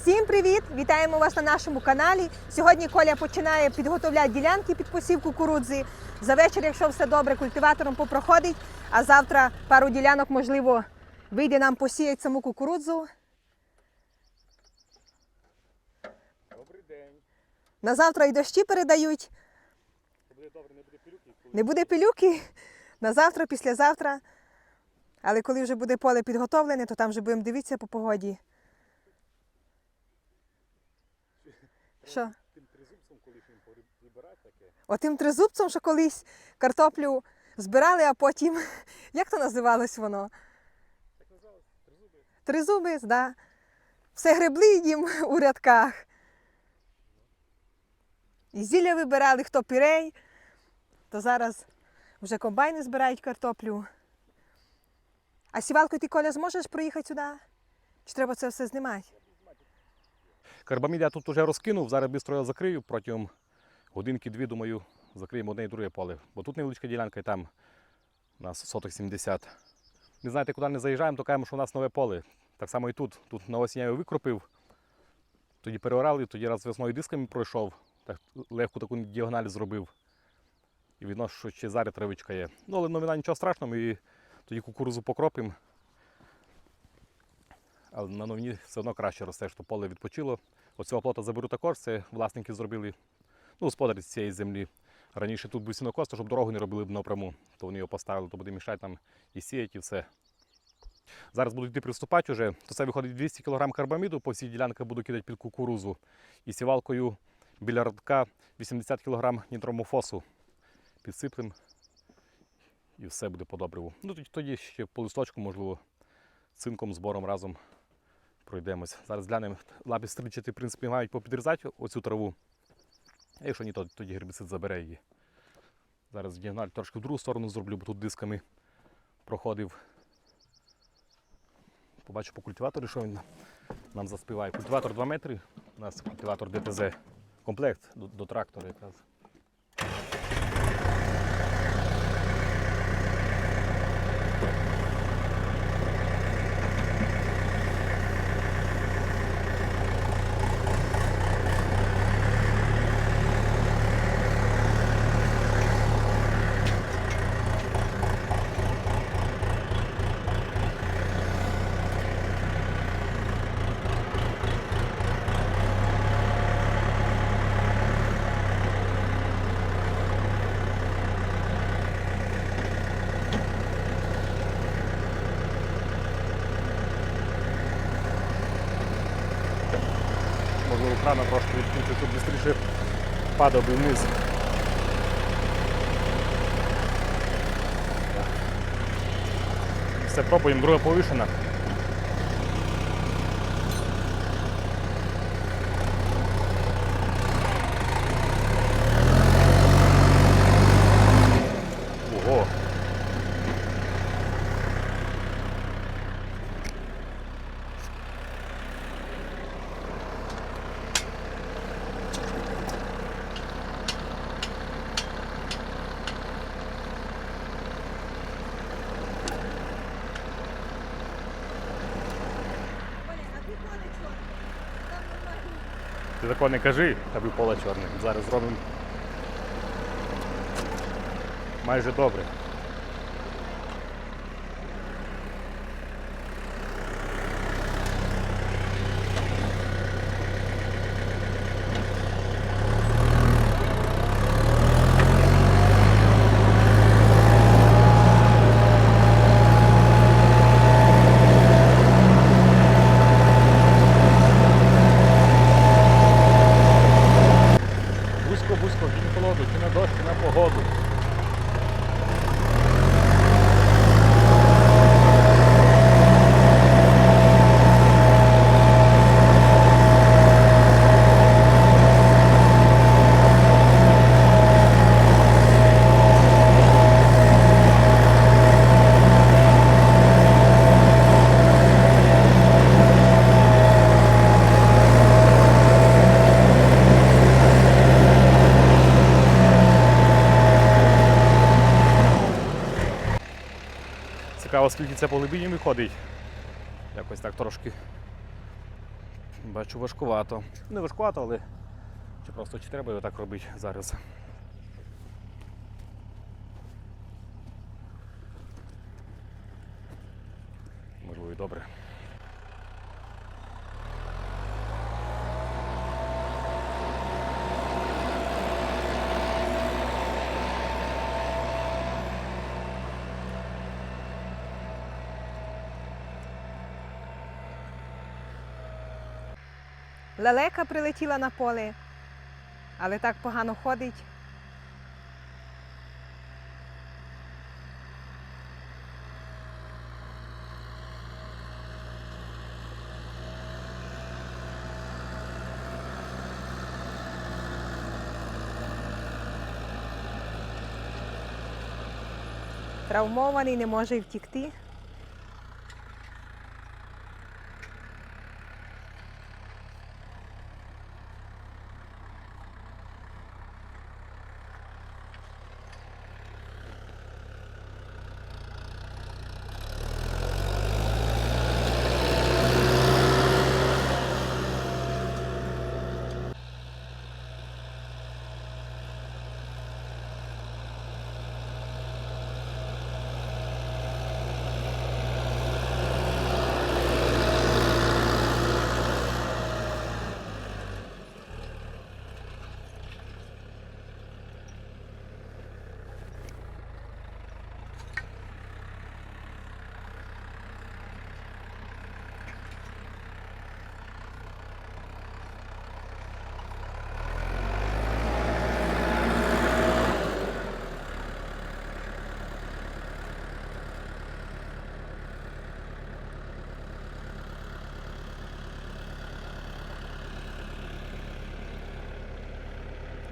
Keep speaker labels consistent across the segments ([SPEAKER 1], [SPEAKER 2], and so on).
[SPEAKER 1] Всім привіт! Вітаємо вас на нашому каналі. Сьогодні Коля починає підготовляти ділянки під посів кукурудзи. За вечір, якщо все добре, культиватором попроходить. А завтра пару ділянок, можливо, вийде нам посіяти саму кукурудзу.
[SPEAKER 2] Добрий день.
[SPEAKER 1] На завтра і дощі передають.
[SPEAKER 2] Буде добре, не буде пилюки.
[SPEAKER 1] Не буде пилюки на завтра, післязавтра. Але коли вже буде поле підготовлене, то там вже будемо дивитися по погоді. Що?
[SPEAKER 2] Тим тризубцем колишнім прибирати таке.
[SPEAKER 1] Отим тризубцем, що колись картоплю збирали, а потім. Як то називалось воно?
[SPEAKER 2] Так називалось тризуби.
[SPEAKER 1] Тризубець, да. Все гребли їм у рядках. І зілля вибирали, хто пірей, то зараз вже комбайни збирають картоплю. А сівалкою ти Коля зможеш проїхати сюди? Чи треба це все знімати?
[SPEAKER 2] Карбамід я тут уже розкинув, зараз бистро його закрию протягом годинки-дві, думаю, закриємо одне і друге поле. Бо тут невеличка ділянка і там у нас соток 70. Не знаєте, куди не заїжджаємо, то кажемо, що у нас нове поле. Так само і тут. Тут на осінь я його викропив, тоді переорали, тоді раз весною дисками пройшов, так легку таку діагональ зробив. І видно, що ще зараз травичка є. Ну, але новина нічого страшного, ми тоді кукурузу покропимо. Але на новині все одно краще росте, що поле відпочило. Оцього плота заберу також, це власники зробили, ну, господарі з цієї землі. Раніше тут був сінокос, то щоб дорогу не робили б напряму, то вони його поставили, то буде мішати там і сіяти, і все. Зараз буду йти приступати вже, то це виходить 200 кг карбаміду, по всій ділянці буду кидати під кукурузу. І сівалкою біля радка 80 кг нітромофосу підсиплем. І все буде по добриву. Ну тоді ще по листочку, можливо, цинком, збором разом пройдемось. Зараз глянемо, лапі стрільчати, в принципі, мають попідрізати оцю траву. А якщо ні, то тоді гербіцид забере її. Зараз діагональ трошки в другу сторону зроблю, бо тут дисками проходив. Побачу по культиваторі, що він нам заспіває. Культиватор 2 метри. У нас культиватор ДТЗ. Комплект до, до трактора якраз. Можливо, крана трошки відкрити, щоб швидше падав би вниз. Все, пробуємо, друга повишена. Ого! Не кажи, аби поле чорне. Зараз зробимо майже добре. Бузько, бузько, чи на холоду, чи на дощ, чи на погоду. Цікаво, скільки це по глибині виходить. Якось так трошки Бачу, важкувато. Не важкувато, але чи просто чи треба його так робити зараз. Можливо, і добре.
[SPEAKER 1] Лелека прилетіла на поле, але так погано ходить. Травмований, не може втікти.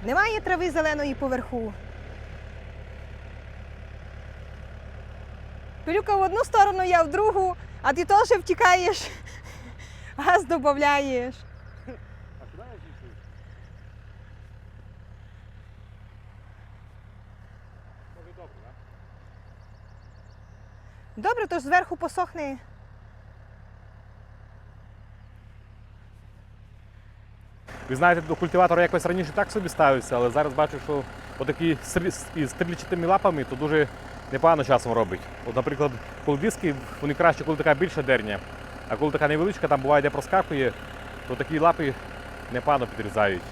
[SPEAKER 1] Немає трави зеленої поверху. Пилюка в одну сторону, я в другу, а ти теж втікаєш, газ додаєш.
[SPEAKER 2] А куди добре, так?
[SPEAKER 1] Добре, то ж зверху посохне.
[SPEAKER 2] Ви знаєте, до культиватора якось раніше так собі ставився, але зараз бачу, що отакі із стрільчатими лапами то дуже непогано часом робить. От, наприклад, колодиски, вони краще, коли така більша дерня, а коли така невеличка, там буває, де проскакує, то такі лапи непогано підрізають.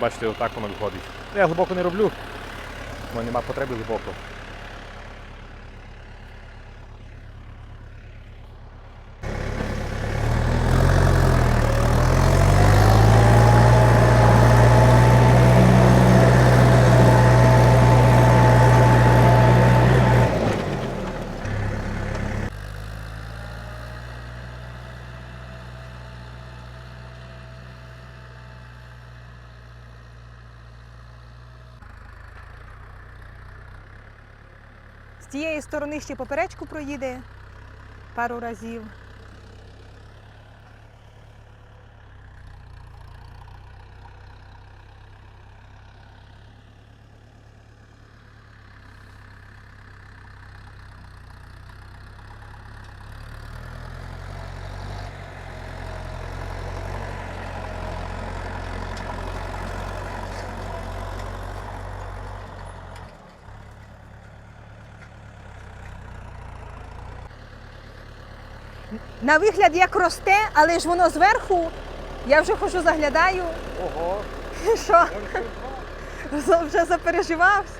[SPEAKER 2] Бачите, отак воно виходить. Ну, Я глибоко не роблю, в мене немає потреби глибоко.
[SPEAKER 1] З тієї сторони ще поперечку проїде пару разів. На вигляд як росте, але ж воно зверху. Я вже хожу заглядаю.
[SPEAKER 2] Ого!
[SPEAKER 1] Що? Вже запереживався.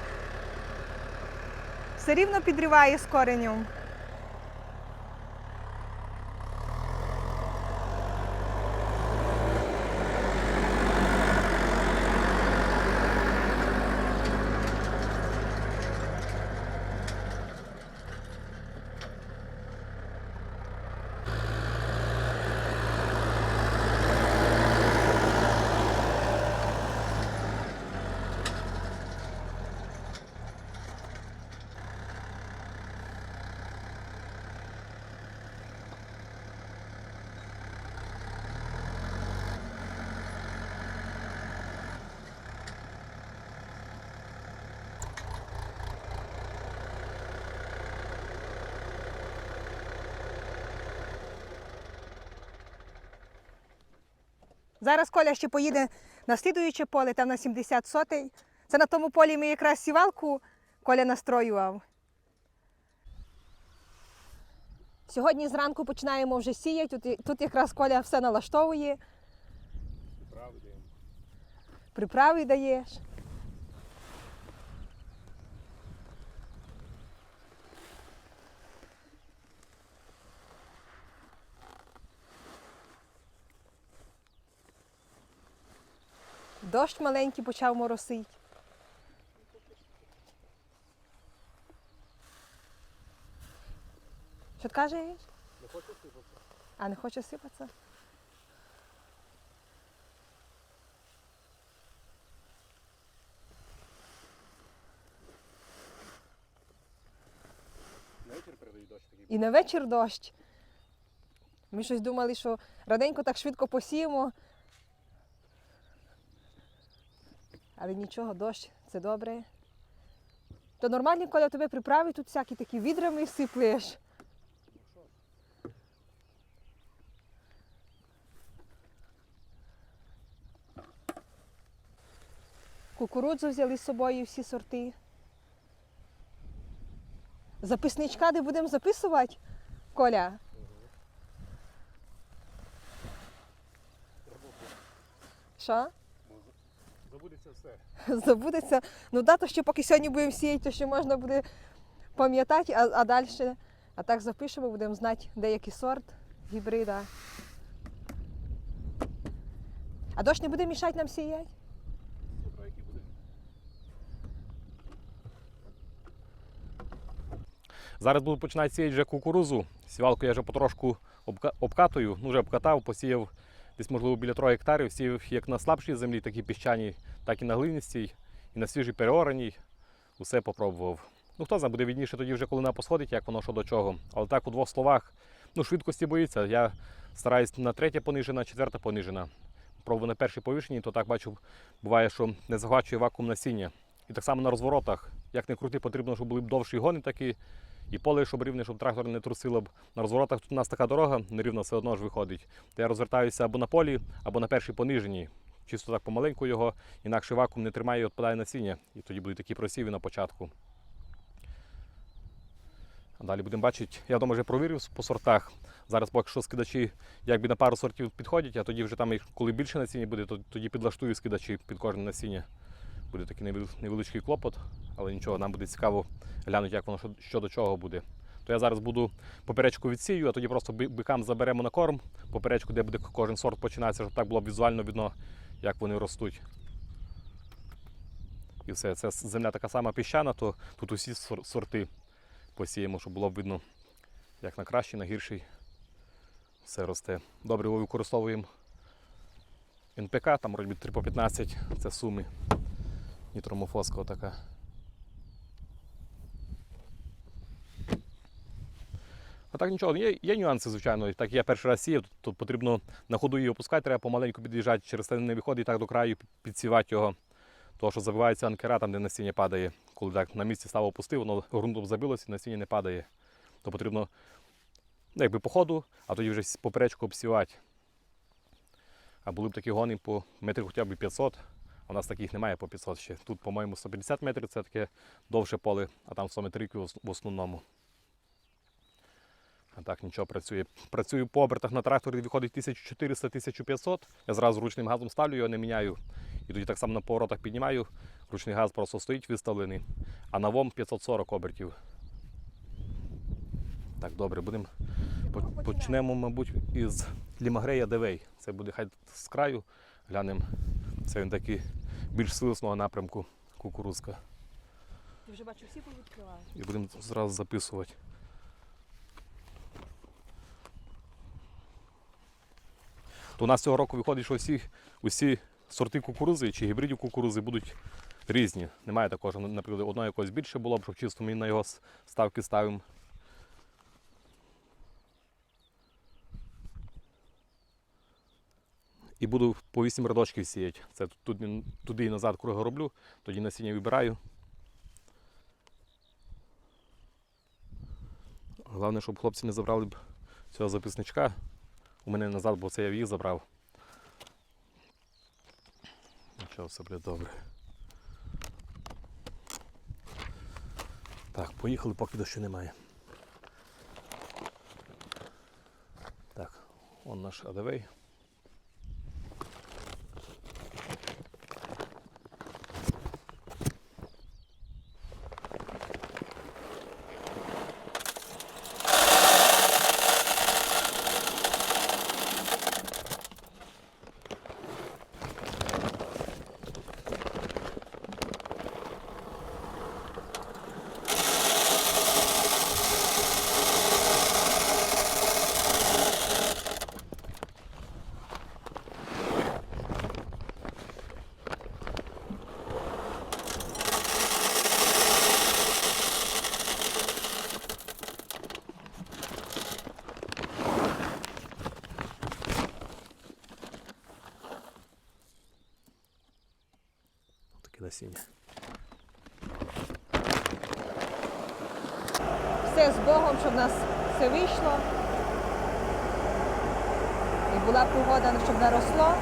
[SPEAKER 1] Все рівно підриває з коренем. Зараз Коля ще поїде на слідуюче поле, там на 70 сотий. Це на тому полі ми якраз сівалку Коля настроював. Сьогодні зранку починаємо вже сіяти. Тут, тут якраз Коля все налаштовує, приправи даєш. Дощ маленький почав моросити. Що ти кажеш?
[SPEAKER 2] Не хочу сипатися.
[SPEAKER 1] А не хоче сипатися?
[SPEAKER 2] На вечір передають дощ такий.
[SPEAKER 1] І на вечір дощ. Ми щось думали, що раненько так швидко посіємо. Але нічого, дощ, це добре. То нормальні, коли тебе приправи, тут всякі такі відрами сиплеш. Кукурудзу взяли з собою всі сорти. Записничка, де будемо записувати, Коля. Що?
[SPEAKER 2] Забудеться все.
[SPEAKER 1] Забудеться. Ну да, то ще поки сьогодні будемо сіяти, то ще можна буде пам'ятати, а, а далі. А так запишемо, будемо знати деякий сорт гібрида. А дощ не буде мішати нам сіяти?
[SPEAKER 2] Утро який буде? Зараз буду починати сіяти вже кукурузу. Сівалку я вже потрошку обка- обкатую, ну вже обкатав, посіяв десь, можливо, біля 3 гектарів, сіяв як на слабшій землі, такі піщаній, так і на глинистій, і на свіжій переораній. Усе попробував. Ну хто знає, буде відніше тоді вже, коли вона посходить, як воно що до чого. Але так у двох словах, ну швидкості боїться. Я стараюсь на третє понижена, четверта понижена. Пробую на першій повішенні, то так бачу, буває, що не захвачує вакуум насіння. І так само на розворотах. Як не крути, потрібно, щоб були б довші гони такі, і поле, щоб рівне, щоб трактор не трусило б. На розворотах тут у нас така дорога, нерівна все одно ж виходить. То я розвертаюся або на полі, або на першій пониженій. Чисто так помаленьку його, інакше вакуум не тримає і відпадає насіння. І тоді будуть такі просіви на початку. Далі будемо бачити, я вдома вже провірив по сортах. Зараз поки що скидачі якби на пару сортів підходять, а тоді вже там, коли більше насіння буде, то тоді підлаштую скидачі під кожне насіння. Буде такий невеличкий клопот, але нічого, нам буде цікаво глянути, як воно що, до чого буде. То я зараз буду поперечку відсію, а тоді просто бикам заберемо на корм, поперечку, де буде кожен сорт починатися, щоб так було візуально видно, як вони ростуть. І все, це земля така сама піщана, то тут усі сорти посіємо, щоб було б видно, як на кращий, на гірший все росте. Добре, використовуємо НПК, там вроді 3 по 15, це суми. Нітромофоска така. А так нічого, є, є нюанси, звичайно. Так я перший раз сіяв, то потрібно на ходу її опускати, треба помаленьку під'їжджати, через те не виходить і так до краю, підсівати його. Тому що забивається анкера там, де насіння падає. Коли так на місці став опустив, воно ґрунтом забилося і насіння не падає. То потрібно ну, якби по ходу, а тоді вже поперечку обсівати. А були б такі гони по метрів хоча б 500, а у нас таких немає по 500 ще. Тут, по-моєму, 150 метрів це таке довше поле, а там 100 метрів в основному. А так нічого працює. Працюю по обертах на тракторі, виходить 1400-1500. Я зразу ручним газом ставлю, його не міняю. І тоді так само на поворотах піднімаю. Ручний газ просто стоїть виставлений. А на ВОМ 540 обертів. Так, добре, будемо. Почнемо, мабуть, із Лімагрея Девей. Це буде хай з краю. Глянемо. Це він такий більш силосного напрямку кукурузка.
[SPEAKER 1] Ти вже бачу, всі повідкривали.
[SPEAKER 2] І будемо зразу записувати. То у нас цього року виходить, що всі, усі сорти кукурузи чи гібридів кукурузи будуть різні. Немає такого, що, наприклад, одного якогось більше було б, щоб чисто ми на його ставки ставимо. І буду по 8 рядочків сіяти. Це тут, туди і назад круги роблю, тоді насіння вибираю. Головне, щоб хлопці не забрали б цього записничка у мене назад, бо це я їх забрав. Нічого, все буде добре. Так, поїхали, поки дощу немає. Так, он наш адавей. Таке.
[SPEAKER 1] Все з Богом, щоб в нас все вийшло. І була погода, щоб наросло.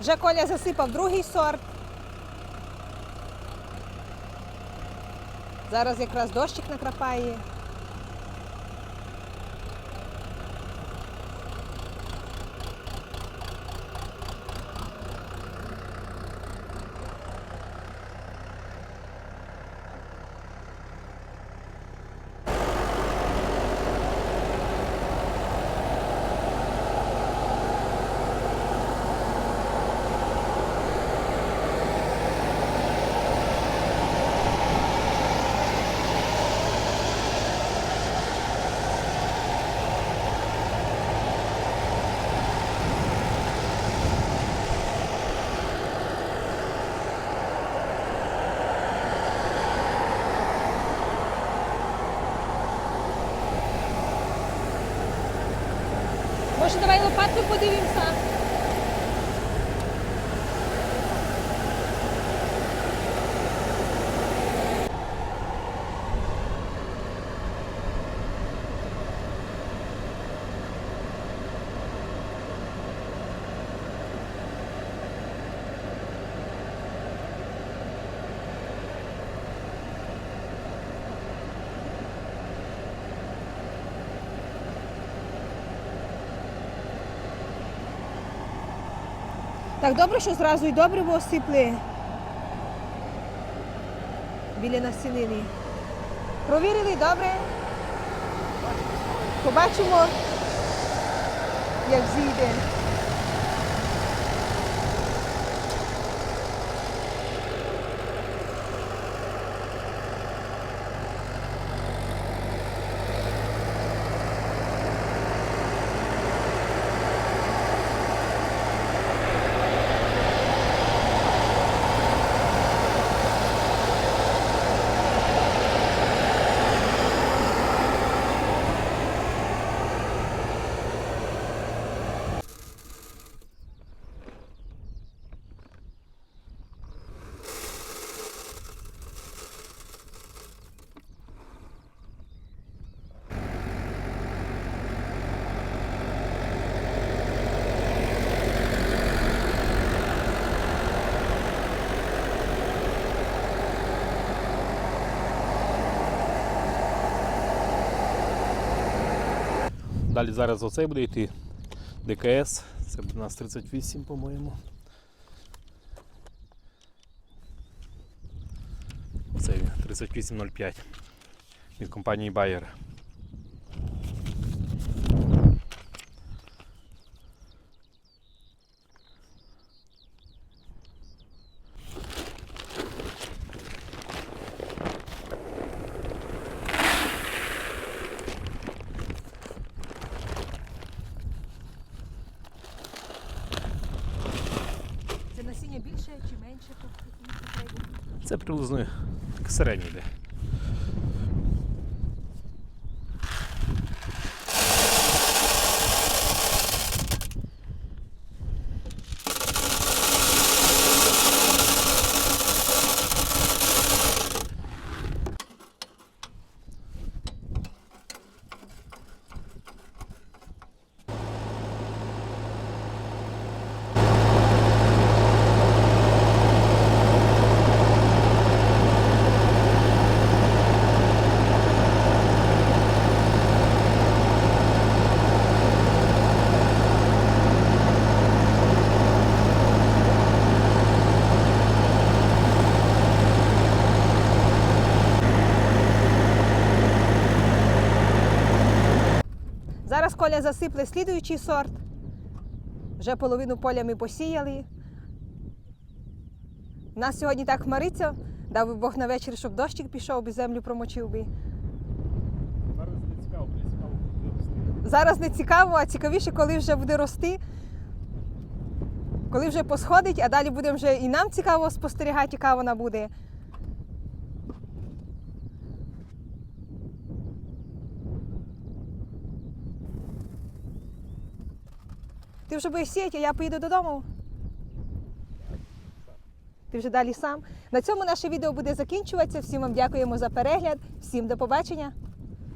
[SPEAKER 1] Вже Коля засипав другий сорт. Зараз якраз дощик накрапає. Подивимося? Так добре, що зразу і добриво осипли біля насінини. Провірили добре. Побачимо, як зійде.
[SPEAKER 2] Далі зараз оцей буде йти ДКС. Це у нас 38, по-моєму. Оцей 3805 від компанії Bayer.
[SPEAKER 1] Це насіння більше чи менше?
[SPEAKER 2] Це приблизно середній йде.
[SPEAKER 1] Зараз Коля засипле слідуючий сорт. Вже половину поля ми посіяли. Нас сьогодні так хмариться. Дав би Бог на вечір, щоб дощик пішов би, землю промочив би.
[SPEAKER 2] Зараз не цікаво, буде цікаво вирости.
[SPEAKER 1] Зараз не цікаво, а цікавіше, коли вже буде рости. Коли вже посходить, а далі буде вже і нам цікаво спостерігати, яка вона буде. Ти вже будеш сіяти, а я поїду додому. Ти вже далі сам. На цьому наше відео буде закінчуватися. Всім вам дякуємо за перегляд. Всім до побачення.